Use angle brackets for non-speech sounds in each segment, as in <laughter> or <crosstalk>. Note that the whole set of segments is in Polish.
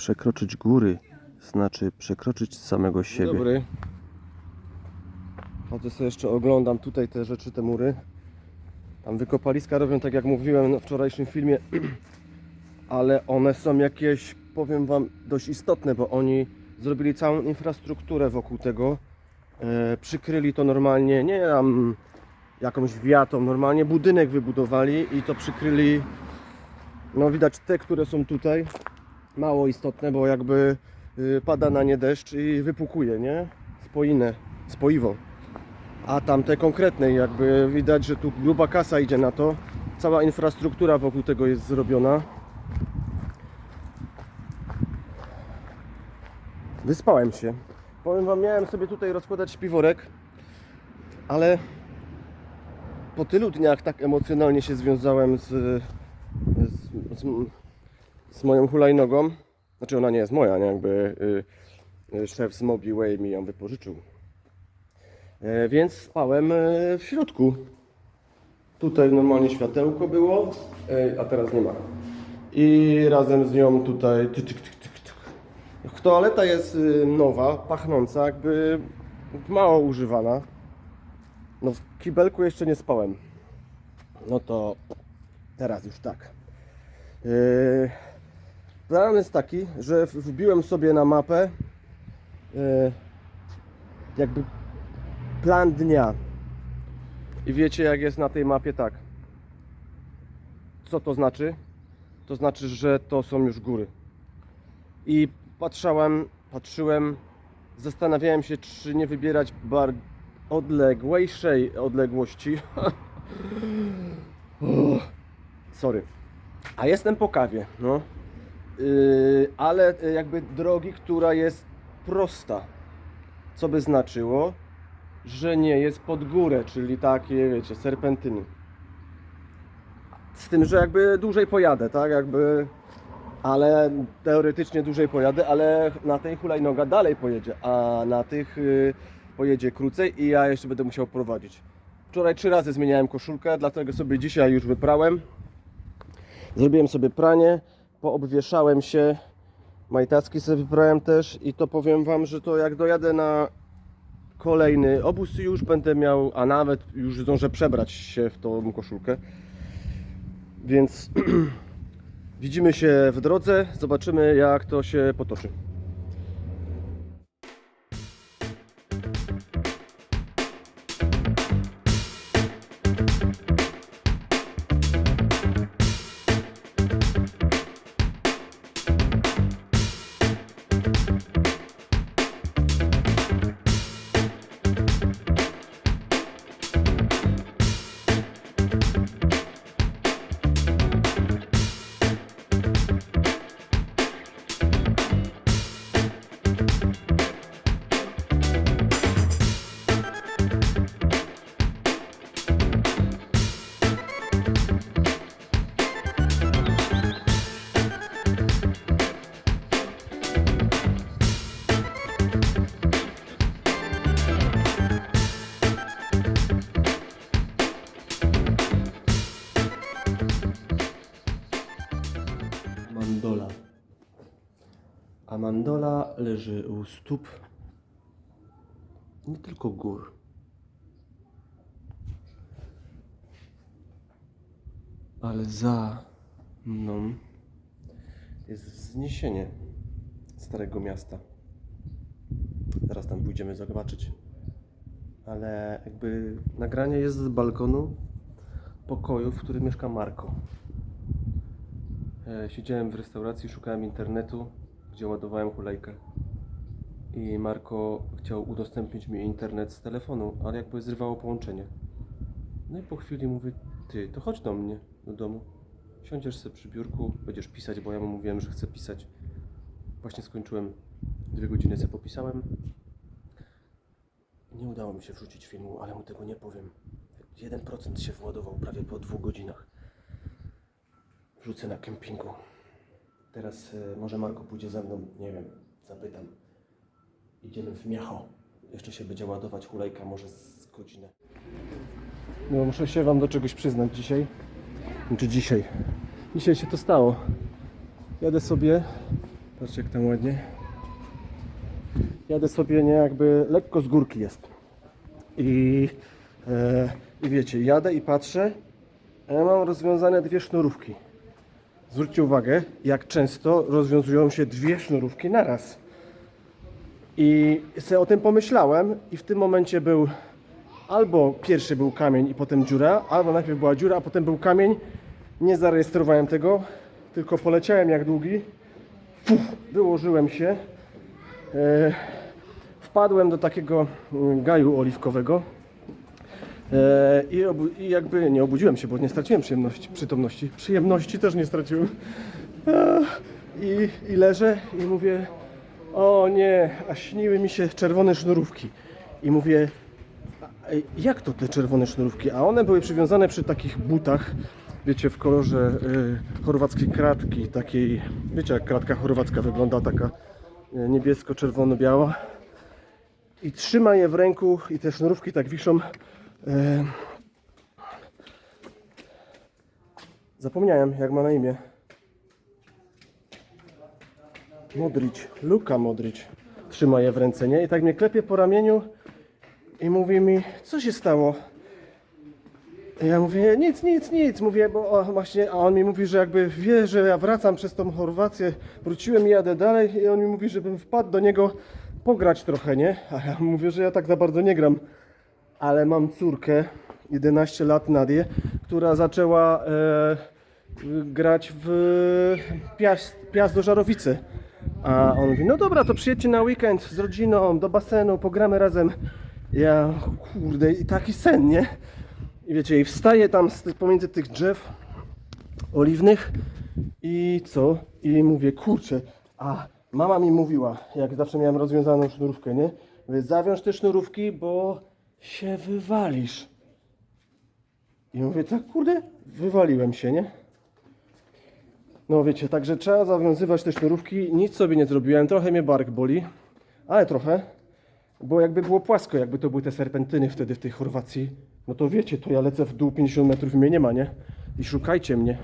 Przekroczyć góry znaczy przekroczyć samego siebie. Dobry. Chodzę sobie jeszcze oglądam tutaj te rzeczy, te mury. Tam wykopaliska robią tak jak mówiłem na wczorajszym filmie, <clears throat> ale one są jakieś, powiem wam, dość istotne, bo oni zrobili całą infrastrukturę wokół tego. E, przykryli to normalnie, nie tam jakąś wiatą, normalnie budynek wybudowali i to przykryli. No widać te, które są tutaj, mało istotne, bo jakby y, pada na nie deszcz i wypukuje, nie? Spoinę, spoiwo. A tamte konkretne jakby widać, że tu gruba kasa idzie na to. Cała infrastruktura wokół tego jest zrobiona. Wyspałem się. Powiem wam, miałem sobie tutaj rozkładać śpiworek, ale po tylu dniach tak emocjonalnie się związałem z, z, z, z moją hulajnogą. Znaczy ona nie jest moja, nie? Jakby y, y, szef z Mobiway mi ją wypożyczył. E, więc spałem e, w środku. Tutaj normalnie światełko było, e, a teraz nie ma. I razem z nią tutaj. Toaleta jest y, nowa, pachnąca, jakby mało używana. No w kibelku jeszcze nie spałem. No to teraz już tak. Yy, plan jest taki, że wbiłem sobie na mapę yy, jakby plan dnia. I wiecie jak jest na tej mapie tak. Co to znaczy? To znaczy, że to są już góry. I patrzałem, patrzyłem, zastanawiałem się, czy nie wybierać bar odległejszej odległości. <laughs> Sorry. A jestem po kawie, no. Yy, ale y, jakby drogi, która jest prosta. Co by znaczyło, że nie jest pod górę, czyli takie, wiecie, serpentyny. Z tym, że jakby dłużej pojadę, tak? Jakby, ale teoretycznie dłużej pojadę, ale na tej hulajnoga dalej pojedzie, a na tych y, pojedzie krócej i ja jeszcze będę musiał prowadzić. Wczoraj trzy razy zmieniałem koszulkę, dlatego sobie dzisiaj już wyprałem. Zrobiłem sobie pranie, poobwieszałem się, majtacki sobie wyprałem też i to powiem Wam, że to jak dojadę na kolejny obóz już będę miał, a nawet już zdążę przebrać się w tą koszulkę. Więc <clears throat> widzimy się w drodze, zobaczymy jak to się potoczy. Leży u stóp nie tylko gór. Ale za mną jest wzniesienie Starego Miasta. Zaraz tam pójdziemy zobaczyć. Ale jakby nagranie jest z balkonu pokoju, w którym mieszka Marko. E, Siedziałem w restauracji, szukałem internetu, gdzie ładowałem hulajkę. I Marko chciał udostępnić mi internet z telefonu, ale jakby zrywało połączenie. No i po chwili mówię, ty, to chodź do mnie, do domu. Siądziesz sobie przy biurku, będziesz pisać, bo ja mu mówiłem, że chcę pisać. Właśnie skończyłem, dwie godziny sobie popisałem. Nie udało mi się wrzucić filmu, ale mu tego nie powiem. 1% się władował prawie po dwóch godzinach wrzucę na kempingu. Teraz e, może Marko pójdzie ze mną, nie wiem, zapytam. Idziemy w Miacho. Jeszcze się będzie ładować hulajka, może z godzinę. No, muszę się Wam do czegoś przyznać dzisiaj. Czy dzisiaj? Dzisiaj się to stało. Jadę sobie Patrzcie jak tam ładnie. Jadę sobie nie jakby lekko z górki jest. I, e, I wiecie, jadę i patrzę, a ja mam rozwiązane dwie sznurówki. Zwróćcie uwagę, jak często rozwiązują się dwie sznurówki naraz. I sobie o tym pomyślałem i w tym momencie był albo pierwszy był kamień i potem dziura, albo najpierw była dziura, a potem był kamień. Nie zarejestrowałem tego, tylko poleciałem jak długi. Fuh, wyłożyłem się. E, wpadłem do takiego mm, gaju oliwkowego. E, i, I jakby nie obudziłem się, bo nie straciłem przyjemności, przytomności. Przyjemności też nie straciłem. E, I, I leżę i mówię, o nie, a śniły mi się czerwone sznurówki. I mówię, jak to te czerwone sznurówki? A one były przywiązane przy takich butach, wiecie, w kolorze y, chorwackiej kratki, takiej, wiecie jak kratka chorwacka wygląda, taka y, niebiesko-czerwono-biała. I trzyma je w ręku i te sznurówki tak wiszą. Y, zapomniałem, jak ma na imię. Modric, Luka Modric. Trzyma je w ręce, nie? I tak mnie klepie po ramieniu i mówi mi, co się stało? Ja mówię, nic, nic, nic, mówię, bo właśnie, a on mi mówi, że jakby wie, że ja wracam przez tą Chorwację, wróciłem i jadę dalej i on mi mówi, żebym wpadł do niego pograć trochę, nie? A ja mówię, że ja tak za bardzo nie gram, ale mam córkę, 11 lat Nadię, która zaczęła e, grać w piast, piast do Żarowicy. A on mówi, no dobra, to przyjedźcie na weekend z rodziną do basenu, pogramy razem. Ja, kurde, i taki sen, nie? I wiecie, i wstaję tam z, pomiędzy tych drzew oliwnych i co? I mówię, kurczę, a mama mi mówiła, jak zawsze miałem rozwiązaną sznurówkę, nie? Mówię, zawiąż te sznurówki, bo się wywalisz. I mówię, tak kurde, wywaliłem się, nie? No wiecie, także trzeba zawiązywać te sznurówki. Nic sobie nie zrobiłem, trochę mnie bark boli, ale trochę. Bo jakby było płasko, jakby to były te serpentyny wtedy w tej Chorwacji, no to wiecie, to ja lecę w dół 50 metrów i mnie nie ma, nie? I szukajcie mnie.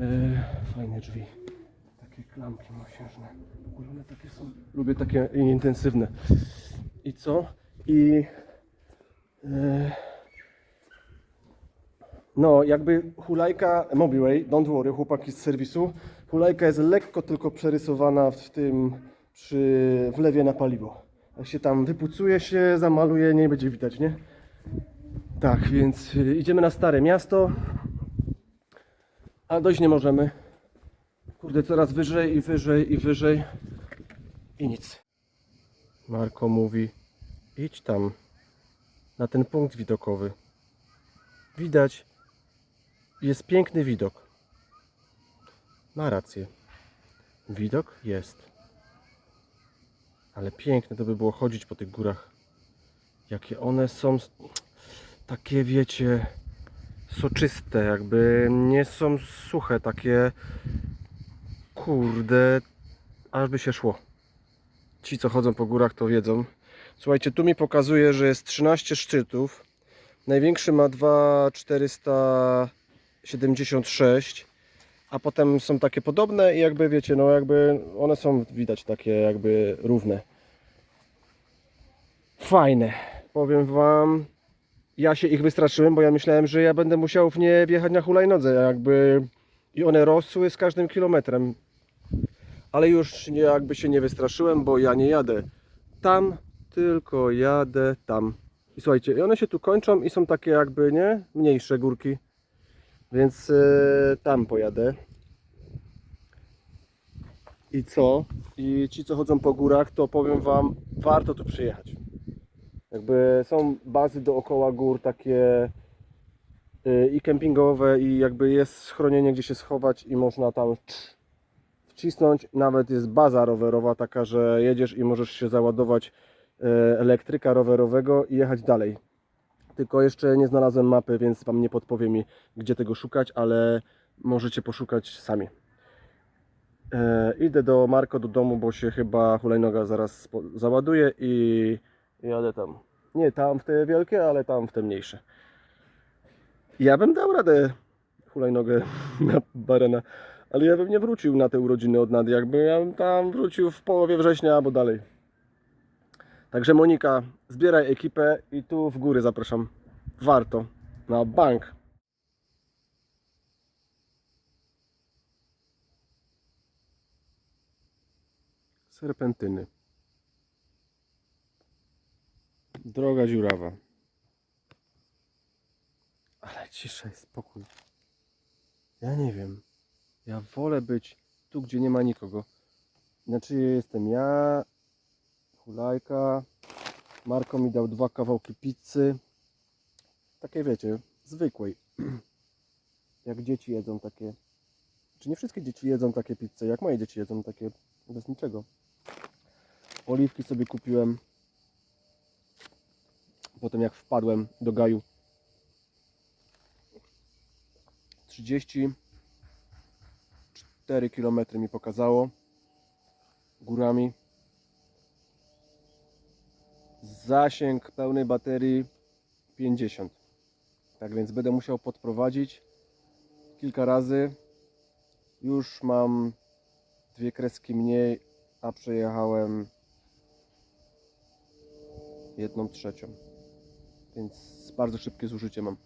Eee, fajne drzwi. Takie klamki mosiężne. One takie są. Lubię takie intensywne. I co? I... Eee, no, jakby hulajka Mobileway, don't worry, chłopaki z serwisu. Hulajka jest lekko tylko przerysowana w tym, przy wlewie na paliwo. Jak się tam wypucuje się, zamaluje, nie będzie widać, nie? Tak, więc y, idziemy na Stare Miasto. A dojść nie możemy. Kurde, coraz wyżej i wyżej i wyżej. I nic. Marko mówi, idź tam, na ten punkt widokowy. Widać, jest piękny widok. Ma rację. Widok jest. Ale piękne to by było chodzić po tych górach. Jakie one są takie, wiecie, soczyste, jakby nie są suche, takie kurde, aż by się szło. Ci, co chodzą po górach, to wiedzą. Słuchajcie, tu mi pokazuje, że jest 13 szczytów. Największy ma 2,476, a potem są takie podobne i jakby wiecie, no jakby one są widać takie jakby równe. Fajne. Powiem wam, ja się ich wystraszyłem, bo ja myślałem, że ja będę musiał w nie wjechać na hulajnodze, jakby i one rosły z każdym kilometrem. Ale już nie, jakby się nie wystraszyłem, bo ja nie jadę tam, tylko jadę tam. I słuchajcie, i one się tu kończą i są takie jakby, nie? Mniejsze górki. Więc e, tam pojadę. I co? I ci, co chodzą po górach, to powiem Wam, warto tu przyjechać. Jakby są bazy dookoła gór takie e, i kempingowe i jakby jest schronienie, gdzie się schować i można tam wcisnąć. Nawet jest baza rowerowa taka, że jedziesz i możesz się załadować e, elektryka rowerowego i jechać dalej. Tylko jeszcze nie znalazłem mapy, więc Wam nie podpowiem mi, gdzie tego szukać, ale możecie poszukać sami. E, idę do Marko do domu, bo się chyba hulajnoga zaraz załaduje i jadę tam. Nie tam w te wielkie, ale tam w te mniejsze. Ja bym dał radę hulajnogę <laughs> na barena, Ale ja bym nie wrócił na te urodziny od Nady, jakby ja bym tam wrócił w połowie września albo dalej. Także Monika, zbieraj ekipę i tu w góry zapraszam. Warto. Na bank. Serpentyny. Droga dziurawa. Ale ciszej, spokój. Ja nie wiem. Ja wolę być tu, gdzie nie ma nikogo. Znaczy jestem ja, hulajka. Marko mi dał dwa kawałki pizzy. Takie wiecie, zwykłej. <clears throat> Jak dzieci jedzą takie. Czy nie wszystkie dzieci jedzą takie pizze? Jak moje dzieci jedzą takie bez niczego. Oliwki sobie kupiłem. Potem jak wpadłem do gaju. 34 km mi pokazało górami. Zasięg pełnej baterii 50. Tak więc będę musiał podprowadzić kilka razy. Już mam dwie kreski mniej, a przejechałem jedną trzecią. Więc bardzo szybkie zużycie mam.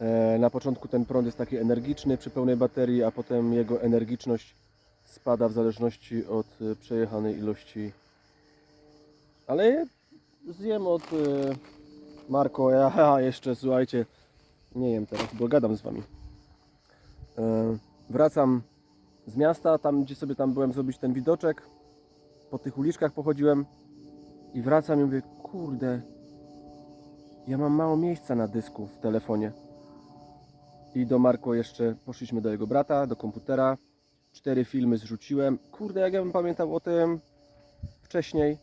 E, Na początku ten prąd jest taki energiczny przy pełnej baterii, a potem jego energiczność spada w zależności od e, przejechanej ilości. Ale zjem od e, Marko, ja jeszcze słuchajcie, nie jem teraz, bo gadam z wami. E, Wracam z miasta, tam gdzie sobie tam byłem zrobić ten widoczek. Po tych uliczkach pochodziłem i wracam i mówię, kurde, ja mam mało miejsca na dysku w telefonie. I do Marko jeszcze poszliśmy do jego brata, do komputera. Cztery filmy zrzuciłem. Kurde, jak ja bym pamiętał o tym wcześniej,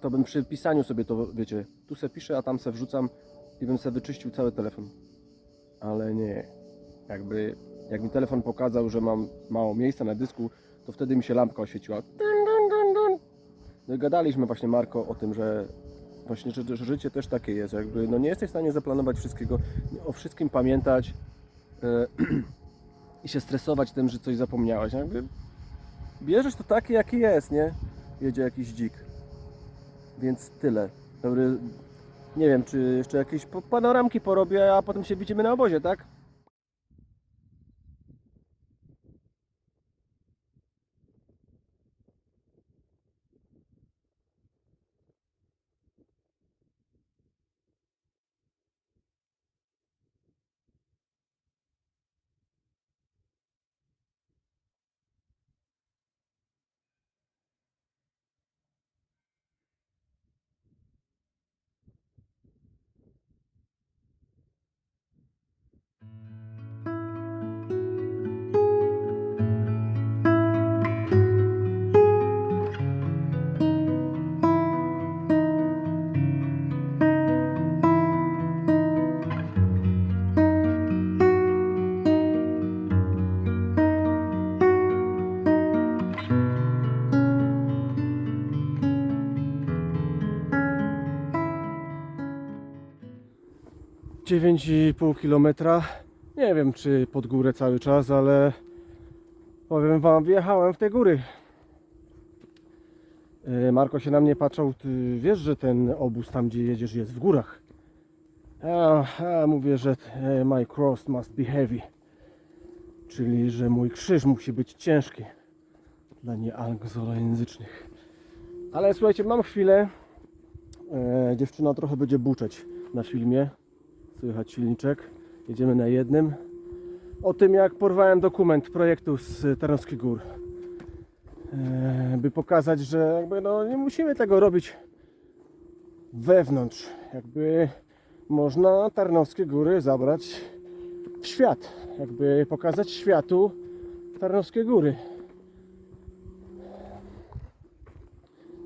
to bym przy pisaniu sobie to, wiecie, tu se piszę, a tam se wrzucam i bym se wyczyścił cały telefon. Ale nie. Jakby, jak mi telefon pokazał, że mam mało miejsca na dysku, to wtedy mi się lampka oświeciła. No gadaliśmy właśnie Marko o tym, że właśnie że, że życie też takie jest, jakby no nie jesteś w stanie zaplanować wszystkiego, o wszystkim pamiętać e, <clears throat> i się stresować tym, że coś zapomniałeś. Jakby bierzesz to takie, jakie jest, nie? Jedzie jakiś dzik. Więc tyle. Dobry, nie wiem, czy jeszcze jakieś panoramki porobię, a potem się widzimy na obozie, tak? Dziewięć i pół kilometra. Nie wiem, czy pod górę cały czas, ale powiem wam, wjechałem w te góry. E, Marko się na mnie patrzał, ty wiesz, że ten obóz tam, gdzie jedziesz, jest w górach. Mówię, że e, my cross must be heavy. Czyli, że mój krzyż musi być ciężki dla nieanglojęzycznych. Ale słuchajcie, mam chwilę. E, dziewczyna trochę będzie buczeć na filmie. Słychać silniczek. Jedziemy na jednym. O tym, jak porwałem dokument projektu z Tarnowskich Gór. E, by pokazać, że jakby no, nie musimy tego robić wewnątrz. Jakby można Tarnowskie Góry zabrać w świat. Jakby pokazać światu Tarnowskie Góry.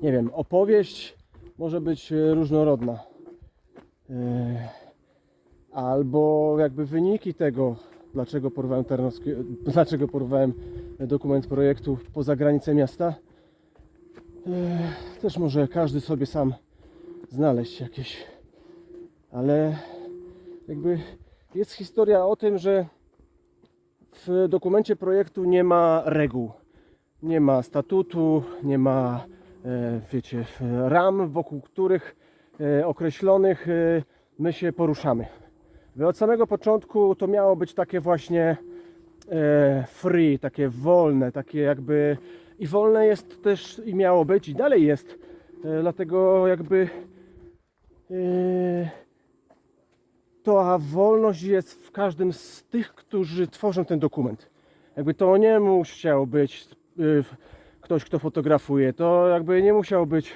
Nie wiem, opowieść może być e, różnorodna. Albo jakby wyniki tego, dlaczego porwałem Tarnowskie, dlaczego porwałem dokument projektu poza granice miasta. Też może każdy sobie sam znaleźć jakieś, ale jakby jest historia o tym, że w dokumencie projektu nie ma reguł. Nie ma statutu, nie ma, e, wiecie, ram, wokół których e, określonych e, my się poruszamy. Wy Od samego początku to miało być takie właśnie e, free, takie wolne, takie jakby i wolne jest też i miało być i dalej jest. E, dlatego jakby e, to wolność jest w każdym z tych, którzy tworzą ten dokument. Jakby to nie musiał być ktoś, kto fotografuje, to jakby nie musiał być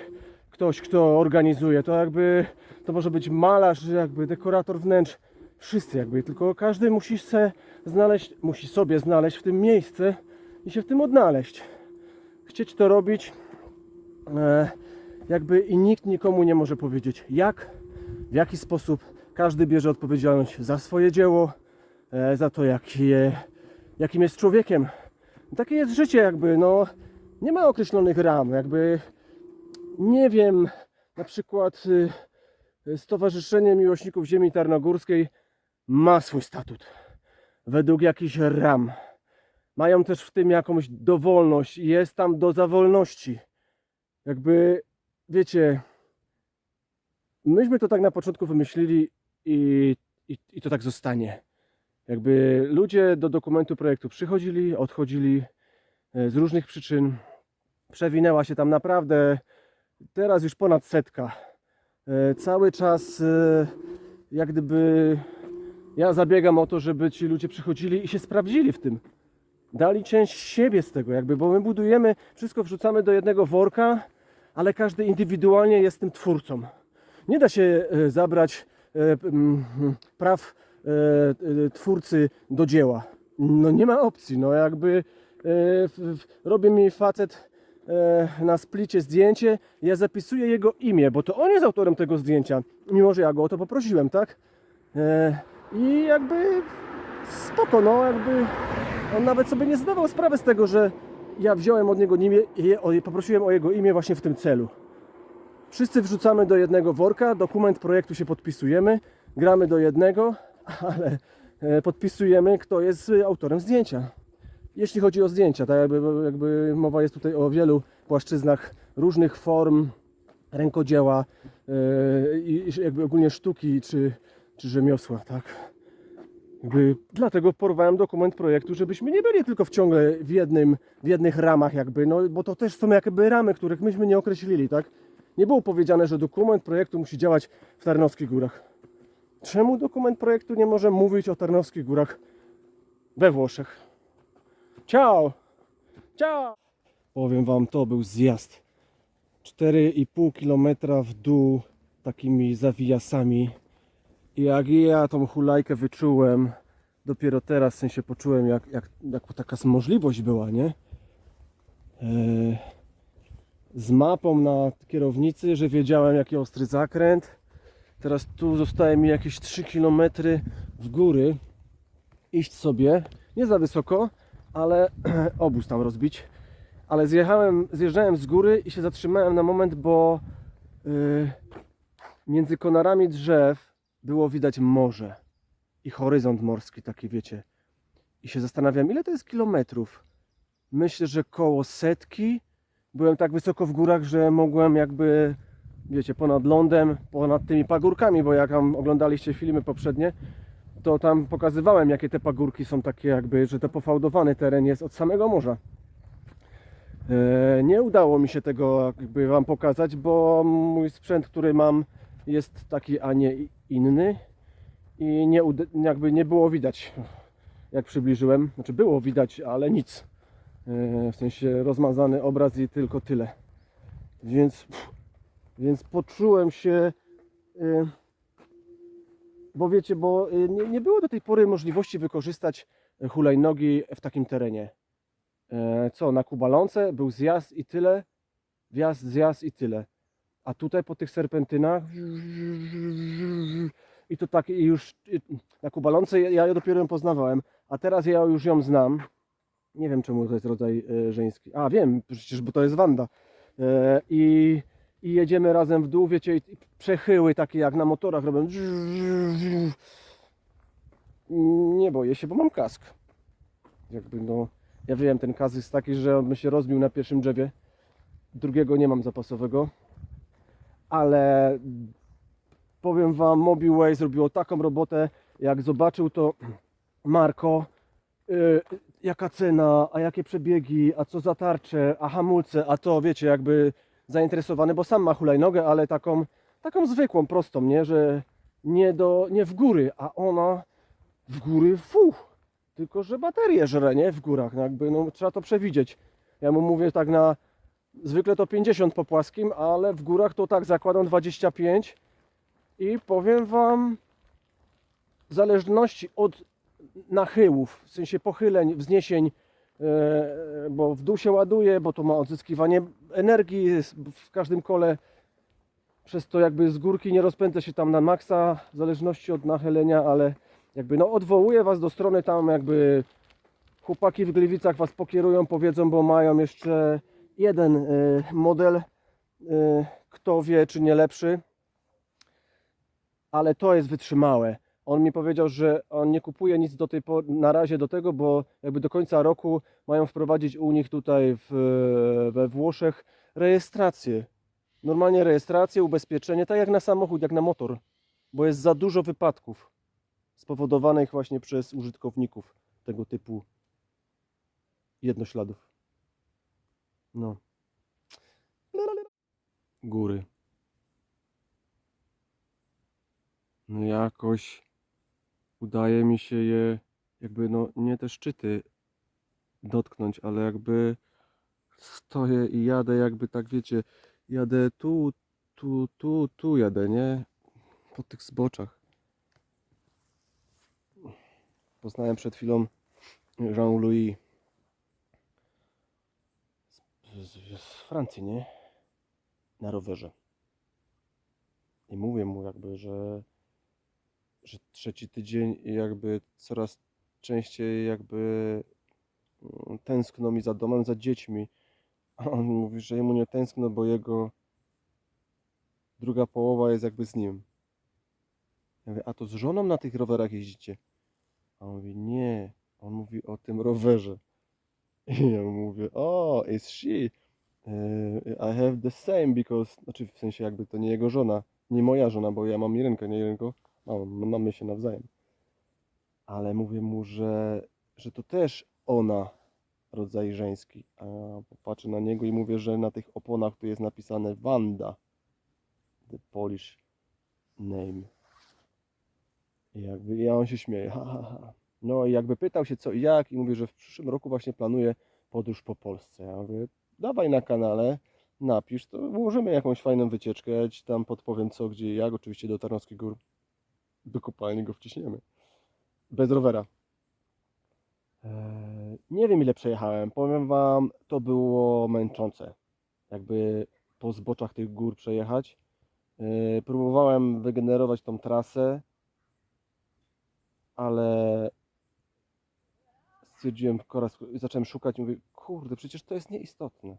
ktoś, kto organizuje, to jakby to może być malarz, jakby dekorator wnętrz, wszyscy jakby, tylko każdy musi se znaleźć, musi sobie znaleźć w tym miejsce i się w tym odnaleźć. Chcieć to robić, e, jakby i nikt nikomu nie może powiedzieć jak, w jaki sposób. Każdy bierze odpowiedzialność za swoje dzieło, e, za to, jak je, jakim jest człowiekiem. Takie jest życie, jakby, no, nie ma określonych ram, jakby, nie wiem, na przykład y, Stowarzyszenie Miłośników Ziemi Tarnogórskiej ma swój statut, według jakichś ram. Mają też w tym jakąś dowolność, jest tam doza wolności. Jakby, wiecie, myśmy to tak na początku wymyślili i, i, i to tak zostanie. Jakby ludzie do dokumentu projektu przychodzili, odchodzili e, z różnych przyczyn. Przewinęła się tam naprawdę teraz już ponad setka. E, Cały czas e, jak gdyby ja zabiegam o to, żeby ci ludzie przychodzili i się sprawdzili w tym. Dali część siebie z tego, jakby, bo my budujemy, wszystko wrzucamy do jednego worka, ale każdy indywidualnie jest tym twórcą. Nie da się e, zabrać e, praw e, twórcy do dzieła. No nie ma opcji, no jakby robi mi facet na splicie zdjęcie, ja zapisuję jego imię, bo to on jest autorem tego zdjęcia, mimo że ja go o to poprosiłem, tak? I jakby spoko, no jakby on nawet sobie nie zdawał sprawy z tego, że ja wziąłem od niego imię i poprosiłem o jego imię właśnie w tym celu. Wszyscy wrzucamy do jednego worka, dokument projektu się podpisujemy, gramy do jednego, <laughs> ale e, podpisujemy, kto jest e, autorem zdjęcia. Jeśli chodzi o zdjęcia, tak jakby, jakby mowa jest tutaj o wielu płaszczyznach różnych form rękodzieła e, i i jakby ogólnie sztuki czy, czy rzemiosła, tak. Jakby dlatego porwałem dokument projektu, żebyśmy nie byli tylko w ciągle w, jednym, w jednych ramach jakby, no bo to też są jakby ramy, których myśmy nie określili, tak? Nie było powiedziane, że dokument projektu musi działać w Tarnowskich Górach. Czemu dokument projektu nie może mówić o Tarnowskich Górach we Włoszech? Ciao! Ciao! Powiem wam, to był zjazd. 4,5 km w dół takimi zawijasami. Jak ja tą hulajkę wyczułem, dopiero teraz w sensie poczułem, jak, jak, jak taka możliwość była, nie? Eee, z mapą na kierownicy, że wiedziałem jaki ostry zakręt. Teraz tu zostaje mi jakieś 3 km w góry. Iść sobie, nie za wysoko, ale <clears throat> obóz tam rozbić. Ale zjechałem, zjeżdżałem z góry i się zatrzymałem na moment, bo yy, między konarami drzew było widać morze i horyzont morski, taki wiecie. I się zastanawiam, ile to jest kilometrów. Myślę, że koło setki. Byłem tak wysoko w górach, że mogłem jakby, wiecie, ponad lądem, ponad tymi pagórkami, bo jak tam oglądaliście filmy poprzednie, to tam pokazywałem, jakie te pagórki są takie jakby, że to pofałdowany teren jest od samego morza. E, Nie udało mi się tego jakby Wam pokazać, bo mój sprzęt, który mam jest taki, a nie inny. I nie, jakby nie było widać jak przybliżyłem, znaczy było widać, ale nic. E, w sensie rozmazany obraz i tylko tyle. Więc, więc poczułem się e, bo wiecie, bo e, nie, nie było do tej pory możliwości wykorzystać hulajnogi w takim terenie. Co, na Kubalące był zjazd i tyle, wjazd, zjazd i tyle. A tutaj po tych serpentynach i to tak i już na Kubalące ja ja dopiero ją poznawałem, a teraz ja już ją znam. Nie wiem czemu to jest rodzaj e, żeński. A wiem, przecież bo to jest Wanda. E, I, I jedziemy razem w dół, wiecie, i, przechyły takie jak na motorach robią. Nie boję się, bo mam kask. Jakby no, ja wiem, ten kaz jest taki, że on by się rozbił na pierwszym drzewie. Drugiego nie mam zapasowego. Ale powiem Wam, Mobilway zrobiło taką robotę, jak zobaczył to Marko, y, jaka cena, a jakie przebiegi, a co za tarcze, a hamulce, a to wiecie, jakby zainteresowany, bo sam ma hulajnogę, ale taką, taką zwykłą, prostą, nie, że nie, do, nie w góry, a ona w góry, fuch, tylko że baterię żre, nie, w górach, no jakby, no trzeba to przewidzieć. Ja mu mówię tak na, zwykle to 50 po płaskim, ale w górach to tak zakładam 25 i powiem Wam, w zależności od nachyłów, w sensie pochyleń, wzniesień, e, bo w dół się ładuje, bo to ma odzyskiwanie energii w każdym kole. Przez to jakby z górki nie rozpędzę się tam na maksa, w zależności od nachylenia, ale jakby no odwołuję Was do strony tam jakby chłopaki w Gliwicach Was pokierują, powiedzą, bo mają jeszcze jeden e, model, e, kto wie czy nie lepszy, ale to jest wytrzymałe. On mi powiedział, że on nie kupuje nic do tej pory, na razie do tego, bo jakby do końca roku mają wprowadzić u nich tutaj w, we Włoszech rejestrację. Normalnie rejestrację, ubezpieczenie, tak jak na samochód, jak na motor, bo jest za dużo wypadków spowodowanych właśnie przez użytkowników tego typu jednośladów. No. Góry. No jakoś udaje mi się je jakby no nie te szczyty dotknąć, ale jakby stoję i jadę jakby tak wiecie, jadę tu, tu, tu, tu jadę, nie? Po tych zboczach. Poznałem przed chwilą Jean-Louis z, z, Francji, nie? Na rowerze. I mówię mu jakby, że że trzeci tydzień jakby coraz częściej jakby mm, tęskno mi za domem, za dziećmi. A on mówi, że jemu nie tęskno, bo jego druga połowa jest jakby z nim. Ja mówię, a to z żoną na tych rowerach jeździcie? A on mówi, nie. On mówi o tym rowerze. <laughs> I ja mówię, o, is she? Eh, I have the same because, znaczy w sensie jakby to nie jego żona, nie moja żona, bo ja mam Irenkę, nie Irenko. No, mamy się nawzajem. Ale mówię mu, że, że to też ona, rodzaj żeński. A popatrzę na niego i mówię, że na tych oponach tu jest napisane Wanda. The Polish name. I jakby ja on się śmieje. Ha, ha, ha. No i jakby pytał się co i jak i mówi, że w przyszłym roku właśnie planuje podróż po Polsce. Ja mówię, dawaj na kanale, napisz, to ułożymy jakąś fajną wycieczkę, ja ci tam podpowiem co, gdzie i jak, oczywiście do Tarnowskich Gór do kopalni go wciśniemy. Bez rowera. Eee, nie wiem ile przejechałem. Powiem wam, to było męczące. Jakby po zboczach tych gór przejechać. Eee, próbowałem wygenerować tą trasę, ale stwierdziłem, coraz, zacząłem szukać i mówię, kurde, przecież to jest nieistotne.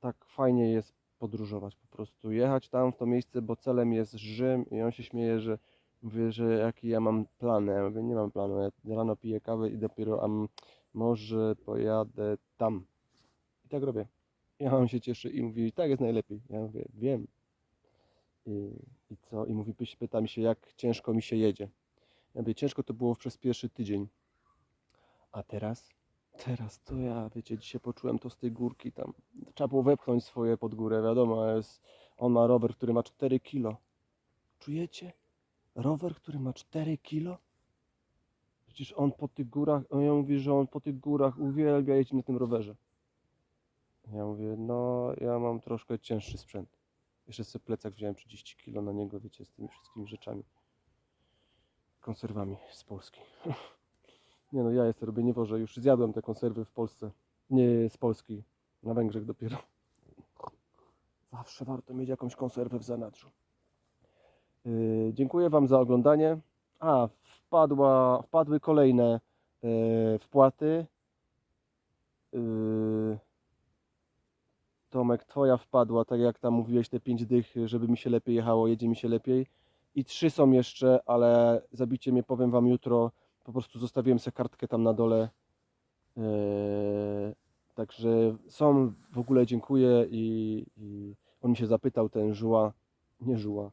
Tak fajnie jest podróżować po prostu, jechać tam w to miejsce, bo celem jest Rzym i on się śmieje, że mówię, że jaki ja mam plany, ja mówię, nie mam planu, ja rano piję kawę i dopiero am, może pojadę tam. I tak robię. Ja on się cieszy i mówi, tak jest najlepiej. Ja mówię, wiem. I, i co? I mówi, pyta mi się, jak ciężko mi się jedzie. Ja mówię, ciężko to było przez pierwszy tydzień. A teraz? Teraz to ja, wiecie, dzisiaj poczułem to z tej górki tam. Trzeba było wepchnąć swoje pod górę, wiadomo, jest, on ma rower, który ma 4 kilo. Czujecie? Rower, który ma 4 kilo? Przecież on po tych górach, on ja mówi, że on po tych górach uwielbia jeździć na tym rowerze. Ja mówię, no ja mam troszkę cięższy sprzęt. Jeszcze sobie plecak wziąłem 30 kilo na niego, wiecie, z tymi wszystkimi rzeczami. Konserwami z Polski. <laughs> Nie no, ja jestem robię nie wożę. Już zjadłem te konserwy w Polsce. Nie z Polski. Na Węgrzech dopiero. Zawsze warto mieć jakąś konserwę w zanadrzu. Yy, dziękuję Wam za oglądanie. A, wpadła, wpadły kolejne yy, wpłaty. Yy, Tomek, Twoja wpadła, tak jak tam mówiłeś, te 5 dych, żeby mi się lepiej jechało, jedzie mi się lepiej. I trzy są jeszcze, ale zabicie mnie, powiem Wam jutro, po prostu zostawiłem sobie kartkę tam na dole. Eee, także są, w ogóle dziękuję i, i on mi się zapytał, ten Żuła, nie Żuła,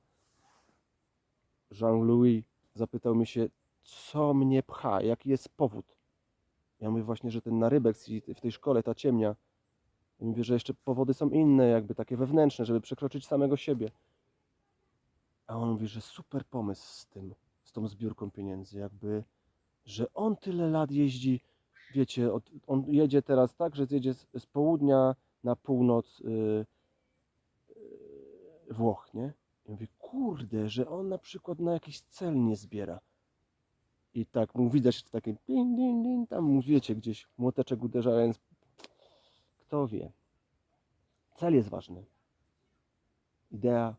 Jean-Louis, zapytał mnie się, co mnie pcha, jaki jest powód. Ja mówię właśnie, że ten narybek w tej szkole, ta ciemnia, ja mówię, że jeszcze powody są inne, jakby takie wewnętrzne, żeby przekroczyć samego siebie. A on mówi, że super pomysł z tym, z tą zbiórką pieniędzy, jakby, że on tyle lat jeździ, wiecie, od, on jedzie teraz tak, że jedzie z, z południa na północ y, y, Włoch, nie? I mówię, kurde, że on na przykład na jakiś cel nie zbiera. I tak mu widać takie ding, ding, ding, tam mu wiecie gdzieś młoteczek uderzając. Kto wie. Cel jest ważny. Idea.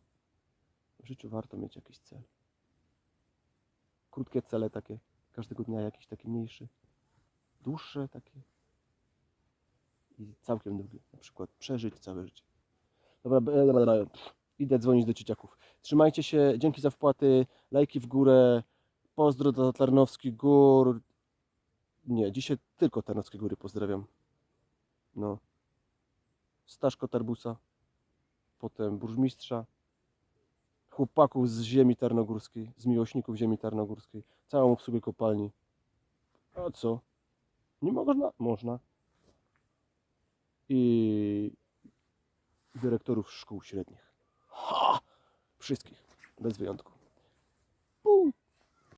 W życiu warto mieć jakiś cel. Krótkie cele takie, każdego dnia jakiś taki mniejszy. Dłuższe takie. I całkiem długie. Na przykład przeżyć całe życie. Dobra, b- dobra, dobra. Idę dzwonić do dzieciaków. Trzymajcie się, dzięki za wpłaty, lajki w górę, pozdro do Tarnowskich Gór. Nie, dzisiaj tylko Tarnowskie Góry pozdrawiam. No. Staszko Tarbusa, potem burmistrza, chłopaków z ziemi tarnogórskiej, z miłośników ziemi tarnogórskiej, całą obsługę kopalni. A co? Nie można? Można. I dyrektorów szkół średnich. Ha! Wszystkich, bez wyjątku.